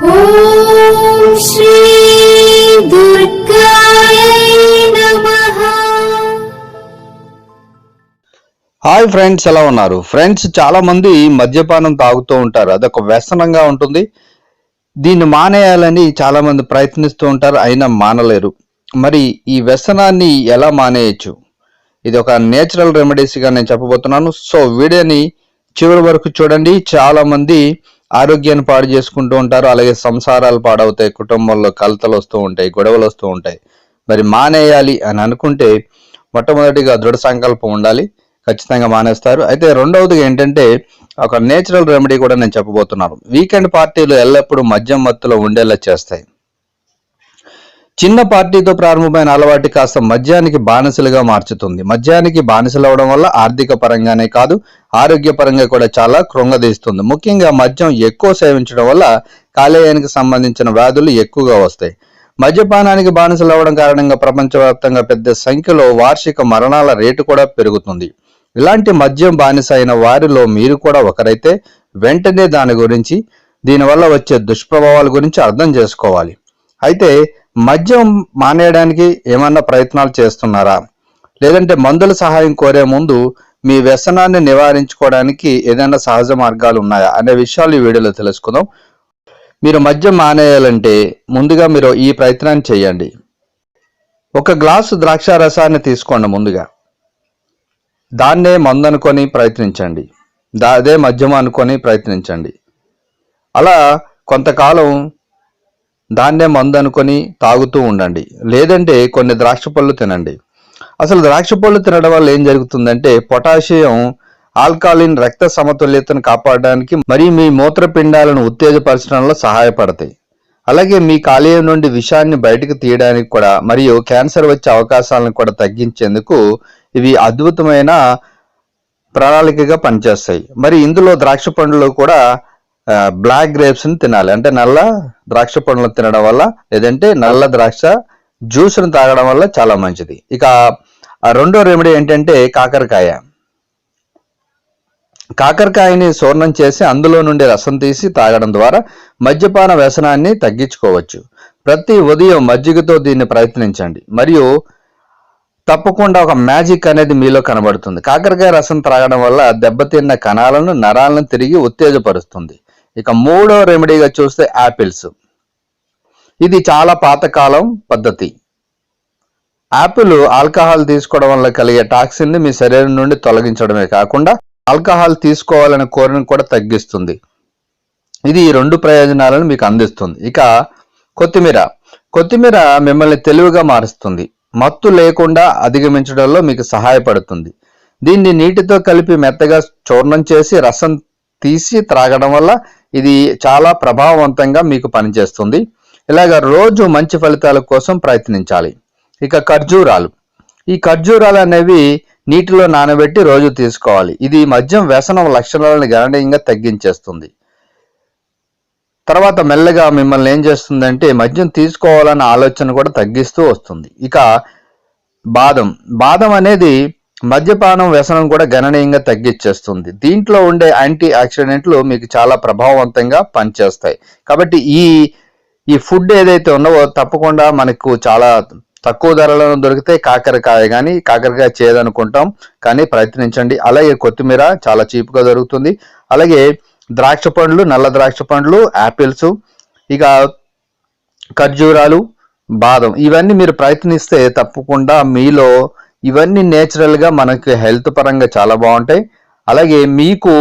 Hi friends ఎలా ఉన్నారు? Friends చాలా మంది మద్యపానం తాగుతూ ఉంటారు. అదొక వ్యసనంగా ఉంటుంది. దీన్ని మానేయాలని చాలా మంది ప్రయత్నిస్తూ ఉంటారు అయినా మానలేరు. మరి ఈ వ్యసనాన్ని ఎలా మానేయచ్చు? ఇది ఒక నేచురల్ రెమెడీస్గా నేను చెప్పబోతున్నాను. సో వీడియోని చివరి వరకు చూడండి. చాలా మంది ఆరోగ్యాన్ని పాడు చేసుకుంటూ ఉంటారు. అలాగే సంసారాలు పాడవుతాయి. కుటుంబంలో కలతలు వస్తూ ఉంటాయి. గొడవలు వస్తూ ఉంటాయి. మరి మానేయాలి అని అనుకుంటే మొట్టమొదటిగా దృఢ సంకల్పం ఉండాలి. ఖచ్చితంగా మానేస్తారు. అయితే రెండవదిగా ఏంటంటే ఒక నేచురల్ రెమెడీ కూడా నేను చెప్పబోతున్నాను. వీకెండ్ పార్టీలు ఎల్లప్పుడూ మద్యం మత్తులో ఉండేలా చేస్తాయి. చిన్న పార్టీతో ప్రారంభమైన అలవాటు కాస్త మద్యానికి బానిసలుగా మార్చుతుంది. మద్యానికి బానిసలవడం వల్ల ఆర్థిక పరంగానే కాదు ఆరోగ్య పరంగా కూడా చాలా కృంగదీస్తుంది. ముఖ్యంగా మద్యం ఎక్కువ సేవించడం వల్ల కాలేయానికి సంబంధించిన వ్యాధులు ఎక్కువగా వస్తాయి. మద్యపానానికి బానిసలు అవడం కారణంగా ప్రపంచవ్యాప్తంగా పెద్ద సంఖ్యలో వార్షిక మరణాల రేటు కూడా పెరుగుతుంది. ఇలాంటి మద్యం బానిస అయిన వారిలో మీరు కూడా ఒకరైతే వెంటనే దాని గురించి దీనివల్ల వచ్చే దుష్ప్రభావాల గురించి అర్థం చేసుకోవాలి. అయితే మద్యం మానేయడానికి ఏమన్నా ప్రయత్నాలు చేస్తున్నారా? లేదంటే మందుల సహాయం కోరే ముందు మీ వ్యసనాన్ని నివారించుకోవడానికి ఏదైనా సహజ మార్గాలు ఉన్నాయా? అనే విషయాలు ఈ వీడియోలో తెలుసుకుందాం. మీరు మద్యం మానేయాలంటే ముందుగా మీరు ఈ ప్రయత్నాన్ని చేయండి. ఒక గ్లాసు ద్రాక్ష రసాన్ని తీసుకోండి ముందుగా. దాన్నే మందనుకొని ప్రయత్నించండి. దా అదే మద్యం అనుకొని ప్రయత్నించండి. అలా కొంతకాలం దాన్నే మందు అనుకొని తాగుతూ ఉండండి. లేదంటే కొన్ని ద్రాక్ష పళ్ళు తినండి. అసలు ద్రాక్ష పళ్ళు తినడం వల్ల ఏం జరుగుతుందంటే పొటాషియం ఆల్కాలిన్ రక్త సమతుల్యతను కాపాడడానికి మరియు మీ మూత్రపిండాలను ఉత్తేజపరచడంలో సహాయపడతాయి. అలాగే మీ కాలేయం నుండి విషాన్ని బయటకు తీయడానికి కూడా మరియు క్యాన్సర్ వచ్చే అవకాశాలను కూడా తగ్గించేందుకు ఇవి అద్భుతమైన ప్రణాళికగా పనిచేస్తాయి. మరి ఇందులో ద్రాక్ష పండ్లు కూడా బ్లాక్ గ్రేప్స్ని తినాలి. అంటే నల్ల ద్రాక్ష పండ్లను తినడం వల్ల లేదంటే నల్ల ద్రాక్ష జ్యూస్ను తాగడం వల్ల చాలా మంచిది. ఇక రెండో రెమెడీ ఏంటంటే కాకరకాయ. కాకరకాయని సూర్ణం చేసి అందులో నుండి రసం తీసి తాగడం ద్వారా మద్యపాన వ్యసనాన్ని తగ్గించుకోవచ్చు. ప్రతి ఉదయం మజ్జిగతో దీన్ని ప్రయత్నించండి. మరియు తప్పకుండా ఒక మ్యాజిక్ అనేది మీలో కనబడుతుంది. కాకరకాయ రసం త్రాగడం వల్ల దెబ్బతిన్న కణాలను నరాలను తిరిగి ఉత్తేజపరుస్తుంది. ఇక మూడో రెమెడీగా చూస్తే యాపిల్స్ ఇది చాలా పాతకాలం పద్ధతి. యాపిల్ ఆల్కహాల్ తీసుకోవడం వల్ల కలిగే టాక్సిన్ని మీ శరీరం నుండి తొలగించడమే కాకుండా ఆల్కహాల్ తీసుకోవాలనే కోరికను కూడా తగ్గిస్తుంది. ఇది ఈ రెండు ప్రయోజనాలను మీకు అందిస్తుంది. ఇక కొత్తిమీర. కొత్తిమీర మిమ్మల్ని తెలివిగా మారుస్తుంది. మత్తు లేకుండా అధిగమించడంలో మీకు సహాయపడుతుంది. దీన్ని నీటితో కలిపి మెత్తగా చూర్ణం చేసి రసం తీసి త్రాగడం వల్ల ఇది చాలా ప్రభావవంతంగా మీకు పనిచేస్తుంది. ఇలాగ రోజు మంచి ఫలితాల కోసం ప్రయత్నించాలి. ఇక ఖర్జూరాలు. ఈ ఖర్జూరాలు అనేవి నీటిలో నానబెట్టి రోజు తీసుకోవాలి. ఇది మద్యం వ్యసనం లక్షణాలను గణనీయంగా తగ్గించేస్తుంది. తర్వాత మెల్లగా మిమ్మల్ని ఏం చేస్తుందంటే మద్యం తీసుకోవాలన్న ఆలోచన కూడా తగ్గిస్తూ వస్తుంది. ఇక బాదం. బాదం అనేది మద్యపానం వ్యసనం కూడా గణనీయంగా తగ్గించేస్తుంది దీంట్లో ఉండే యాంటీ ఆక్సిడెంట్లు మీకు చాలా ప్రభావవంతంగా పనిచేస్తాయి. కాబట్టి ఈ ఈ ఫుడ్ ఏదైతే ఉన్నవో తప్పకుండా మనకు చాలా తక్కువ ధరలో దొరికితే కాకరకాయ కానీ కాకరకాయ చేయదనుకుంటాం కానీ ప్రయత్నించండి. అలాగే కొత్తిమీర చాలా చీప్గా దొరుకుతుంది. అలాగే ద్రాక్ష పండ్లు నల్ల ద్రాక్ష పండ్లు యాపిల్స్ ఇక ఖర్జూరాలు బాదం ఇవన్నీ మీరు ప్రయత్నిస్తే తప్పకుండా మీలో ఇవన్నీ నేచురల్గా మనకు హెల్త్ పరంగా చాలా బాగుంటాయి. అలాగే మీకు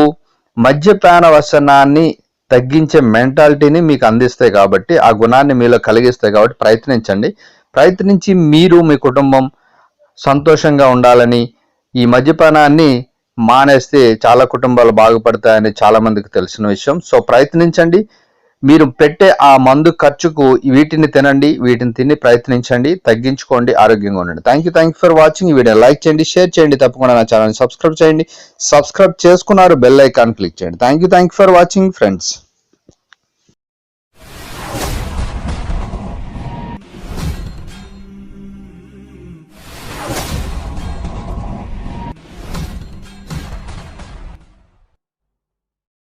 మద్యపాన వ్యసనాన్ని తగ్గించే మెంటాలిటీని మీకు అందిస్తాయి కాబట్టి ఆ గుణాన్ని మీలో కలిగిస్తాయి కాబట్టి ప్రయత్నించండి. ప్రయత్నించి మీరు మీ కుటుంబం సంతోషంగా ఉండాలని ఈ మద్యపానాన్ని మానేస్తే చాలా కుటుంబాలు బాగుపడతాయని చాలామందికి తెలిసిన విషయం. సో ప్రయత్నించండి. మీరు పెట్టే ఆ మందు ఖర్చుకు వీటిని తినండి వీటిని తిని ప్రయత్నించండి తగ్గించుకోండి ఆరోగ్యంగా ఉండండి. Thank you thank you for watching ఈ వీడియో. లైక్ చేయండి షేర్ చేయండి తప్పకుండా నా ఛానల్ సబ్స్క్రైబ్ చేయండి. సబ్స్క్రైబ్ చేసుకున్నారు బెల్ ఐకాన్ క్లిక్ చేయండి. Thank you thank you for watching friends